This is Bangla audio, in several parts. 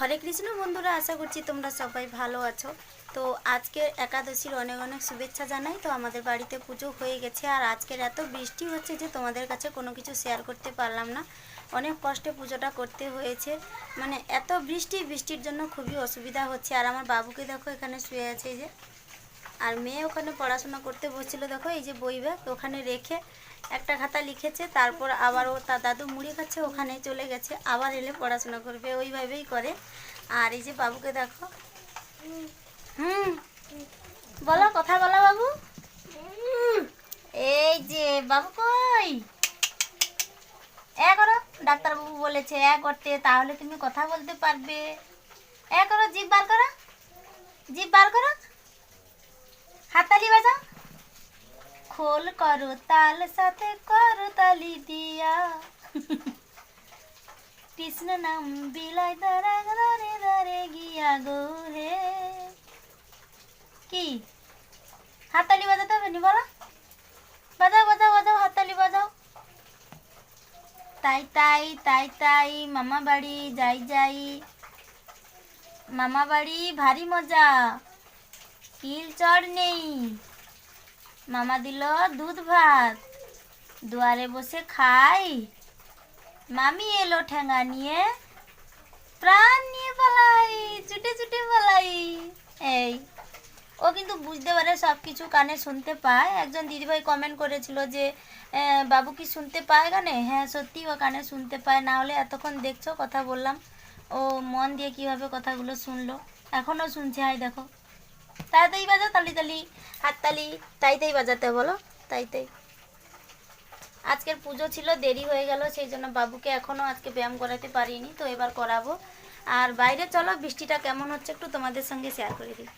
হরে কৃষ্ণ বন্ধুরা, আশা করছি তোমরা সবাই ভালো আছো। তো আজকের একাদশীর অনেক অনেক শুভেচ্ছা জানাই। তো আমাদের বাড়িতে পুজো হয়ে গেছে আর আজকের এত বৃষ্টি হচ্ছে যে তোমাদের কাছে কোনো কিছু শেয়ার করতে পারলাম না। অনেক কষ্টে পুজোটা করতে হয়েছে। মানে এত বৃষ্টি, বৃষ্টির জন্য খুবই অসুবিধা হচ্ছে। আর আমার বাবুকে দেখো এখানে শুয়ে আছে যে। আর মেয়ে ওখানে পড়াশোনা করতে বসছিল, দেখো এই যে বই ব্যাগ ওখানে রেখে একটা খাতা লিখেছে, তারপর আবার ও তার দাদু মুড়ি খাচ্ছে, ওখানে চলে গেছে, আবার এলে পড়াশোনা করবে, ওইভাবেই করে। আর এই যে বাবুকে দেখো। হুম, বলো, কথা বলো বাবু। এই যে, বাবু কই? এ করো, ডাক্তারবাবু বলেছে, এ করতে, তাহলে তুমি কথা বলতে পারবে। এ করো, জিভ বার করো, জিভ বার করো। হাততালি বাজাও। খোল করো, তাল সাথে করো তালি দিয়া। কৃষ্ণ নাম বিলাই দাঁড়া দাঁড়ে দাঁড়ে গিয়া গো হে। কি? হাততালি বাজাতে হবে নি বলো? বাজাও বাজাও বাজাও, হাততালি বাজাও। তাই তাই তাই তাই, মামা বাড়ি, যাই যাই। মামা বাড়ি, ভারী মজা। কিল চড় নেই। মামা দিল দুধ ভাত। দুয়ারে বসে খাই। মামি এলো ঠেঙ্গা নিয়ে। প্রাণ নিয়ে পালাই ছুটে ছুটে পালাই এই, ও কিন্তু বুঝতে পারে সব কিছু কানে শুনতে পায়। একজন দিদিভাই কমেন্ট করেছিল যে বাবু কি শুনতে পায় গানে হ্যাঁ সত্যি ও কানে শুনতে পায়। না হলে এতক্ষণ দেখছ, কথা বললাম। ও মন দিয়ে কীভাবে কথাগুলো শুনলো, এখনও শুনছে হাই দেখো। তাই বাজা, তালি তালি হাততালি তাই তাই বাজাতে বলো তাই তাই আজকের পুজো ছিল, দেরি হয়ে গেল, সেই জন্য বাবুকে এখনও আজকে ব্যায়াম করাতে পারিনি, তো এবার করাবো। আর বাইরে চলো, বৃষ্টিটা কেমন হচ্ছে একটু তোমাদের সঙ্গে শেয়ার করে দিই।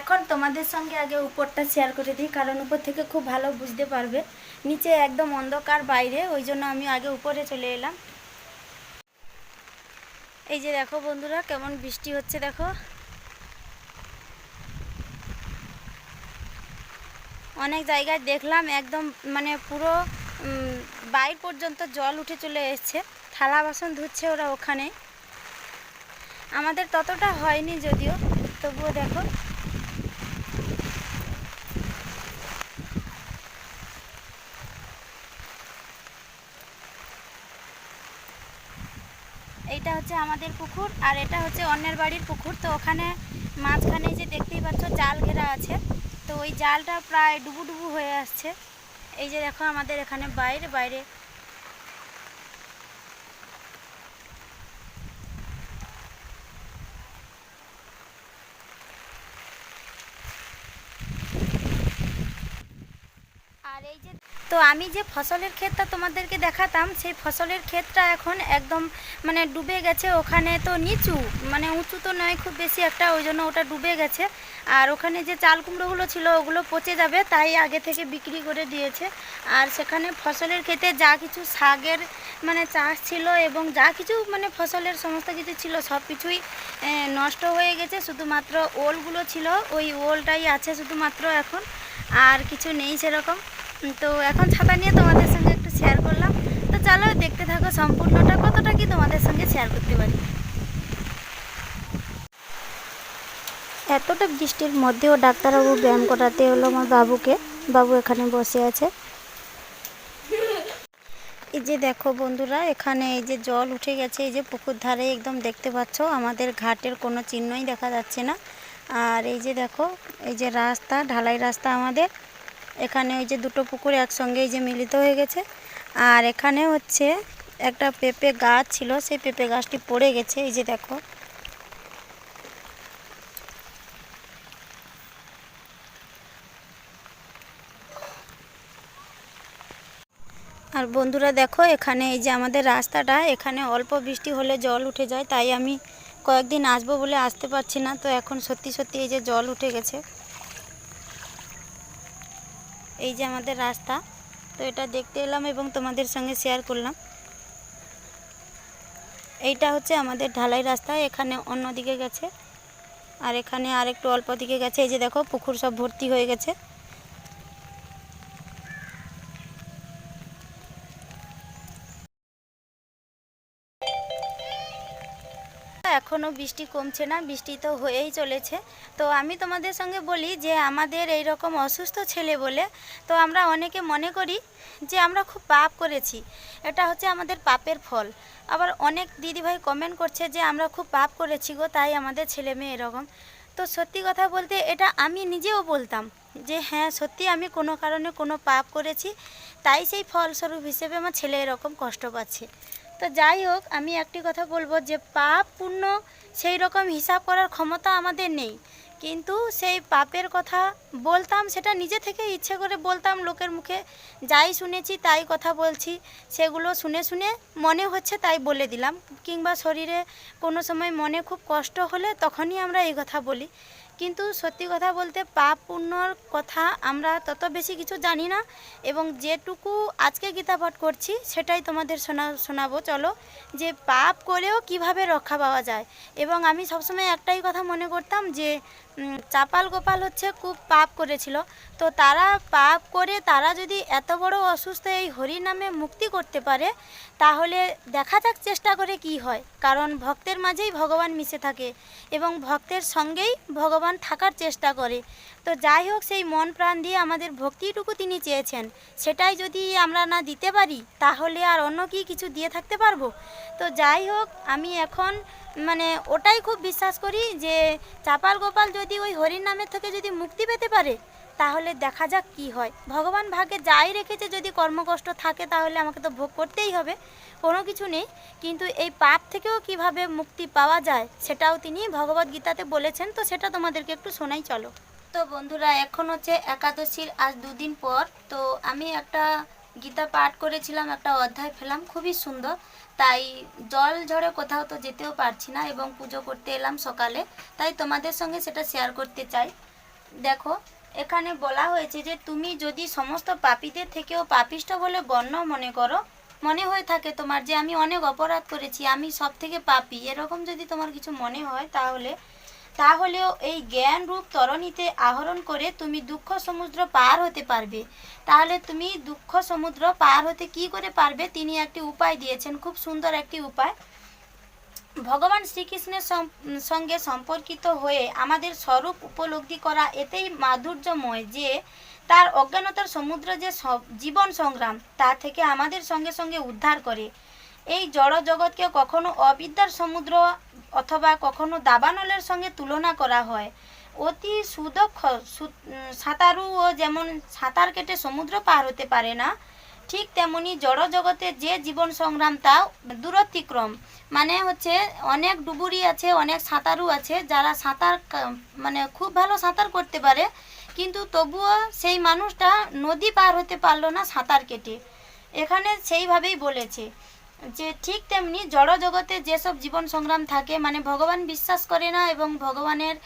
এখন তোমাদের সঙ্গে আগে উপরটা শেয়ার করে দিই, কারণ উপর থেকে খুব ভালো বুঝতে পারবে। নিচে একদম অন্ধকার বাইরে, ওই জন্য আমি আগে উপরে চলে এলাম। এই যে দেখো বন্ধুরা, কেমন বৃষ্টি হচ্ছে দেখো। অনেক জায়গায় দেখলাম একদম মানে পুরো বাইর পর্যন্ত জল উঠে চলে এসছে। থালা বাসন ধুচ্ছে ওরা ওখানে। আমাদের ততটা হয়নি যদিও, তবুও দেখো এইটা হচ্ছে আমাদের পুকুর আর এটা হচ্ছে অন্যের বাড়ির পুকুর। তো ওখানে মাঝখানে যে দেখতেই পাচ্ছ জাল ঘেরা আছে। তো ওই জালটা প্রায় ডুবু ডুবু হয়ে আসছে। এই যে দেখো আমাদের এখানে বাইরে বাইরে আর এই যে তো আমি যে ফসলের ক্ষেতটা তোমাদেরকে দেখাতাম, সেই ফসলের ক্ষেতটা এখন একদম মানে ডুবে গেছে। ওখানে তো নিচু মানে উঁচু তো নয়, খুব বেশি একটা, ওই জন্য ওটা ডুবে গেছে। আর ওখানে যে চাল কুমড়োগুলো ছিল, ওগুলো পচে যাবে, তাই আগে থেকে বিক্রি করে দিয়েছে। আর সেখানে ফসলের ক্ষেতে যা কিছু শাকের মানে চাষ ছিল এবং যা কিছু মানে ফসলের সমস্ত কিছু ছিল, সব কিছুই নষ্ট হয়ে গেছে। শুধুমাত্র ওলগুলো ছিল, ওই ওলটাই আছে শুধুমাত্র এখন। আর কিছু নেই সেরকম। তো এখন ছাতা নিয়ে তোমাদের সঙ্গে একটু শেয়ার করলাম। তো চলো দেখতে থাকো সম্পূর্ণটা, কতটা কি তোমাদের সঙ্গে শেয়ার করতে পারি। এতটা বৃষ্টির মধ্যেও ডাক্তারবাবু ব্যায়াম করাতে হলো আমার বাবুকে। বাবু এখানে বসে আছে। এই যে দেখো বন্ধুরা, এখানে এই যে জল উঠে গেছে, এই যে পুকুর ধারে একদম দেখতে পাচ্ছ, আমাদের ঘাটের কোনো চিহ্নই দেখা যাচ্ছে না। আর এই যে দেখো, এই যে রাস্তা, ঢালাই রাস্তা আমাদের। এখানে ওই যে দুটো পুকুর একসঙ্গে এই যে মিলিত হয়ে গেছে। আর এখানে হচ্ছে একটা পেঁপে গাছ ছিল, সেই পেঁপে গাছটি পড়ে গেছে, এই যে দেখো। আর বন্ধুরা দেখো, এখানে এই যে আমাদের রাস্তাটা, এখানে অল্প বৃষ্টি হলে জল উঠে যায়, তাই আমি কয়েকদিন আসব বলে আসতে পারছি না। তো এখন সত্যি সত্যি এই যে জল উঠে গেছে। এই যে আমাদের রাস্তা। তো এটা দেখতে এলাম এবং তোমাদের সঙ্গে শেয়ার করলাম। এইটা হচ্ছে আমাদের ঢালাই রাস্তা, এখানে অন্য দিকে গেছে। আর এখানে আরেকটু অল্প দিকে গেছে। এই যে দেখো, পুকুর সব ভর্তি হয়ে গেছে। এখনও বৃষ্টি কমছে না, বৃষ্টি তো হয়েই চলেছে। তো আমি তোমাদের সঙ্গে বলি যে আমাদের এই রকম অসুস্থ ছেলে বলে তো আমরা অনেকে মনে করি যে আমরা খুব পাপ করেছি। এটা হচ্ছে আমাদের পাপের ফল। আবার অনেক দিদিভাই কমেন্ট করছে যে আমরা খুব পাপ করেছি গো, তাই আমাদের ছেলে মেয়ে এরকম। তো সত্যি কথা বলতে এটা আমি নিজেও বলতাম যে হ্যাঁ সত্যি আমি কোনো কারণে কোনো পাপ করেছি, তাই সেই ফলস্বরূপ হিসেবে আমার ছেলে এরকম কষ্ট পাচ্ছে। তো যাই হোক, আমি একটি কথা বলব যে পাপ পুণ্য সেই রকম হিসাব করার ক্ষমতা আমাদের নেই। কিন্তু সেই পাপের কথা বলতাম, সেটা নিজে থেকে ইচ্ছে করে বলতাম লোকের মুখে। যাই শুনেছি তাই কথা বলছি, সেগুলো শুনে শুনে মনে হচ্ছে তাই বলে দিলাম। কিংবা শরীরে কোনো সময় মনে খুব কষ্ট হলে তখনই আমরা এই কথা বলি। কিন্তু সত্যি কথা বলতে পাপ পুণ্যর কথা আমরা তত বেশি কিছু জানি না এবং যেটুকু আজকে গীতা পাঠ করছি সেটাই তোমাদের শোনা, শোনাবো। চলো, যে পাপ করেও কীভাবে রক্ষা পাওয়া যায়? এবং আমি সবসময় একটাই কথা মনে করতাম যে চাপাল গোপাল হচ্ছে খুব পাপ করেছিল। তো তারা পাপ করে তারা যদি এত বড় অসুস্থ এই হরি নামে মুক্তি করতে পারে, তাহলে দেখা যাক চেষ্টা করে কি হয়। কারণ ভক্তের মাঝেই ভগবান মিশে থাকে এবং ভক্তের সঙ্গেই ভগবান থাকার চেষ্টা করে। তো যাই হোক, সেই মন প্রাণ দিয়ে আমাদের ভক্তিটুকু তিনি চেয়েছেন। সেটাই যদি আমরা না দিতে পারি, তাহলে আর অন্য কি কিছু দিয়ে থাকতে পারব? তো যাই হোক, আমি এখন মানে ওটাই খুব বিশ্বাস করি যে চাপাল গোপাল যদি ওই হরির নামের থেকে যদি মুক্তি পেতে পারে তাহলে দেখা যাক কি হয়। ভগবান ভাগ্যে যাই রেখেছে যদি কর্মকষ্ট থাকে তাহলে আমাকে তো ভোগ করতেই হবে, কোনো কিছু নেই। কিন্তু এই পাপ থেকেও কীভাবে মুক্তি পাওয়া যায় সেটাও তিনি ভগবত গীতাতে বলেছেন, তো সেটা তোমাদেরকে একটু শোনাই, চলো। তো বন্ধুরা, এখন হচ্ছে একাদশীর আজ দুদিন পর, তো আমি একটা গীতা পাঠ করেছিলাম, একটা অধ্যায় ফেলাম খুবই সুন্দর। তাই জল ঝড়ে কোথাও তো যেতেও পারছি না এবং পুজো করতে এলাম সকালে, তাই তোমাদের সঙ্গে সেটা শেয়ার করতে চাই। দেখো এখানে বলা হয়েছে যে তুমি যদি সমস্ত পাপীদের থেকেও পাপিষ্ঠ বলে গণ্য মনে করো, মনে হয়ে থাকে তোমার যে আমি অনেক অপরাধ করেছি, আমি সব থেকে পাপী, এরকম যদি তোমার কিছু মনে হয় তাহলে, তাহলেও এই জ্ঞান রূপ তরণীতে আহরণ করে তুমি দুঃখ সমুদ্র পার হতে পারবে। তাহলে তুমি দুঃখ সমুদ্র পার হতে কি করে পারবে? তিনি একটি উপায় দিয়েছেন, খুব সুন্দর একটি উপায়। ভগবান শ্রীকৃষ্ণের সঙ্গে সম্পর্কিত হয়ে আমাদের স্বরূপ উপলব্ধি করা এতেই মাধুর্যময় যে তার অজ্ঞানতার সমুদ্র যে জীবন সংগ্রাম, তা থেকে আমাদের সঙ্গে সঙ্গে উদ্ধার করে। এই জড় জগৎকে কখনো অবিদ্যার সমুদ্র অথবা কখনো দাবানলের সঙ্গে তুলনা করা হয়। অতি সুদক্ষ সাঁতারুও যেমন সাঁতার কেটে সমুদ্র পার হতে পারে না ঠিক তেমনি জড় জগতে যে জীবন সংগ্রাম তাও দূরতিক্রম মানে হচ্ছে অনেক ডুবুরি আছে, অনেক সাঁতারু আছে, যারা সাঁতার মানে খুব ভালো সাঁতার করতে পারে, কিন্তু তবুও সেই মানুষটা নদী পার হতে পারল না সাঁতার কেটে। এখানে সেইভাবেই বলেছে যে ঠিক তেমনি জড় জগতে যেসব জীবন সংগ্রাম থাকে মানে ভগবান বিশ্বাস করে না এবং ভগবানের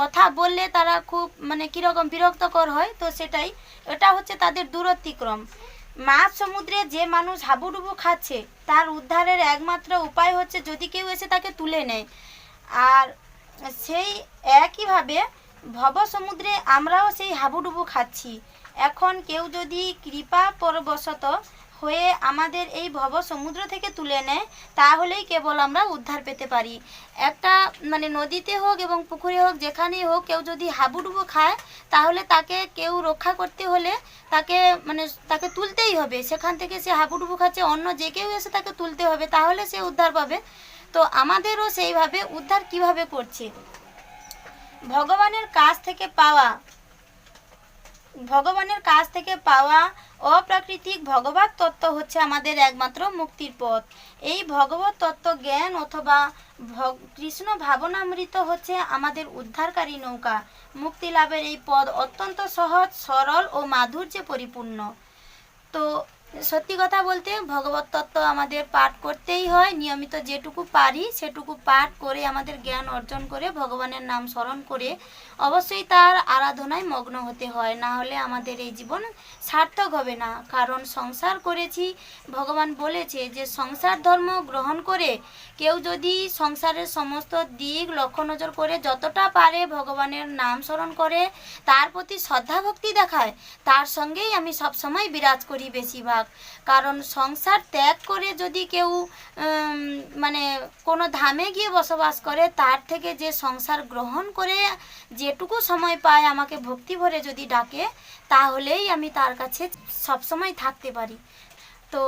কথা বললে তারা খুব মানে কীরকম বিরক্তকর হয়, তো সেটাই। এটা হচ্ছে তাদের দূরতিক্রম। মাছ সমুদ্রে যে মানুষ হাবুডুবু খাচ্ছে, তার উদ্ধারের একমাত্র উপায় হচ্ছে যদি কেউ এসে তাকে তুলে নেয়। আর সেই একইভাবে ভব সমুদ্রে আমরাও সেই হাবুডুবু খাচ্ছি। এখন কেউ যদি কৃপা পরবশত হয়ে আমাদের এই ভব সমুদ্র থেকে তুলে নেয়, তাহলেই কেবল আমরা উদ্ধার পেতে পারি। একটা মানে নদীতে হোক এবং পুকুরে হোক, যেখানেই হোক, কেউ যদি হাবুডুবু খায়, তাহলে তাকে কেউ রক্ষা করতে হলে তাকে মানে তাকে তুলতেই হবে। সেখান থেকে সে হাবুডুবু খাচ্ছে, অন্য যে কেউ এসে তাকে তুলতে হবে, তাহলে সে উদ্ধার পাবে। তো আমাদেরও সেইভাবে উদ্ধার কীভাবে করছে? ভগবানের কাছ থেকে পাওয়া ভগবানের কাছ থেকে পাওয়া অপ্রাকৃতিক ভগবত তত্ত্ব হচ্ছে আমাদের একমাত্র মুক্তির পথ। এই ভগবত তত্ত্ব জ্ঞান অথবা কৃষ্ণ ভাবনামৃত হচ্ছে আমাদের উদ্ধারকারী নৌকা। মুক্তি লাভের এই পদ অত্যন্ত সহজ, সরল ও মাধুর্যে পরিপূর্ণ তো সত্যি কথা বলতে ভগবত তত্ত্ব আমাদের পাঠ করতেই হয়। নিয়মিত যেটুকু পারি সেটুকু পাঠ করে আমাদের জ্ঞান অর্জন করে ভগবানের নাম স্মরণ করে অবশ্যই তার আরাধনায় মগ্ন হতে হয়। না হলে আমাদের এই জীবন সার্থক হবে না। কারণ সংসার করেছি, ভগবান বলেছে যে সংসার ধর্ম গ্রহণ করে কেউ যদি সংসারের সমস্ত দিক লক্ষ্য নজর করে যতটা পারে ভগবানের নাম স্মরণ করে, তার প্রতি শ্রদ্ধা ভক্তি দেখায়, তার সঙ্গেই আমি সবসময় বিরাজ করি বেশিরভাগ। কারণ সংসার ত্যাগ করে যদি কেউ মানে কোনো ধামে গিয়ে বসবাস করে, তার থেকে যে সংসার গ্রহণ করে যেটুকু সময় পায় আমাকে ভক্তি ভরে যদি ডাকে, তাহলেই আমি তার কাছে সবসময় থাকতে পারি। তো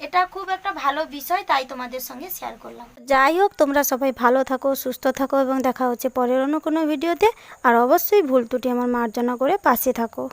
এটা খুব একটা ভালো বিষয়, তাই তোমাদের সঙ্গে শেয়ার করলাম। যাই হোক, তোমরা সবাই ভালো থাকো, সুস্থ থাকো এবং দেখা হচ্ছে পরের অন্য কোনো ভিডিওতে আর অবশ্যই ভুল ত্রুটি আমার মার্জনা করে পাশে থাকো।